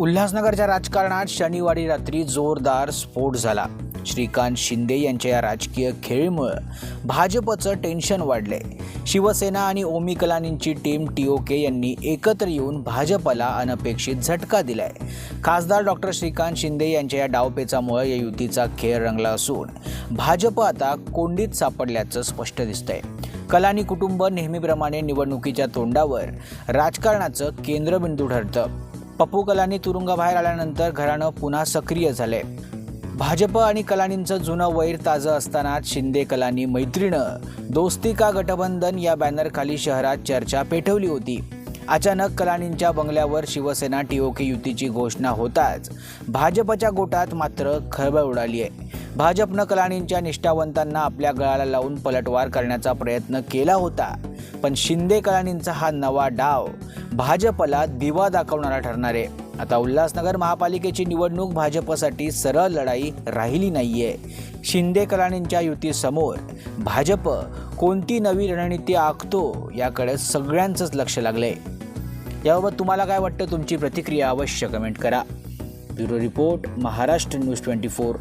उल्हासनगरच्या राजकारणात शनिवारी रात्री जोरदार स्फोट झाला. श्रीकांत शिंदे यांच्या या राजकीय खेळीमुळं भाजपचं टेन्शन वाढलंय. शिवसेना आणि ओमी कलानींची टीम टी ओ के यांनी एकत्र येऊन भाजपला अनपेक्षित झटका दिलाय. खासदार डॉक्टर श्रीकांत शिंदे यांच्या या डावपेचामुळे या युतीचा खेळ रंगला असून भाजप आता कोंडीत सापडल्याचं स्पष्ट दिसतंय. कलानी कुटुंब नेहमीप्रमाणे निवडणुकीच्या तोंडावर राजकारणाचं केंद्रबिंदू ठरतं. पप्पू कलानी तुरुंगाबाहेर आल्यानंतर घराणं पुन्हा सक्रिय झालंय भाजप आणि कलानींचं जुनं वैर ताजं असतानाच शिंदे कलानी मैत्रीणं दोस्ती का गठबंधन या बॅनरखाली शहरात चर्चा पेटवली होती. अचानक कलानींच्या बंगल्यावर शिवसेना टीओके युतीची घोषणा होताच भाजपच्या गोटात मात्र खळबळ उडाली आहे. भाजपनं कलानींच्या निष्ठावंतांना आपल्या गळाला लावून पलटवार करण्याचा प्रयत्न केला होता. पण शिंदे हा नवा डाव भाजपला दिवा दाखवणारा ठरणार आहे. आता उल्हासनगर महापालिकेची निवडणूक भाजपसाठी सरळ लढाई राहिली नाहीये. शिंदे कलानींच्या युतीसमोर भाजप कोणती नवी रणनीती आखतो याकडे सगळ्यांचंच लक्ष लागलंय. याबाबत तुम्हाला काय वाटतं? तुमची प्रतिक्रिया अवश्य कमेंट करा. Bureau report Maharashtra news twenty four.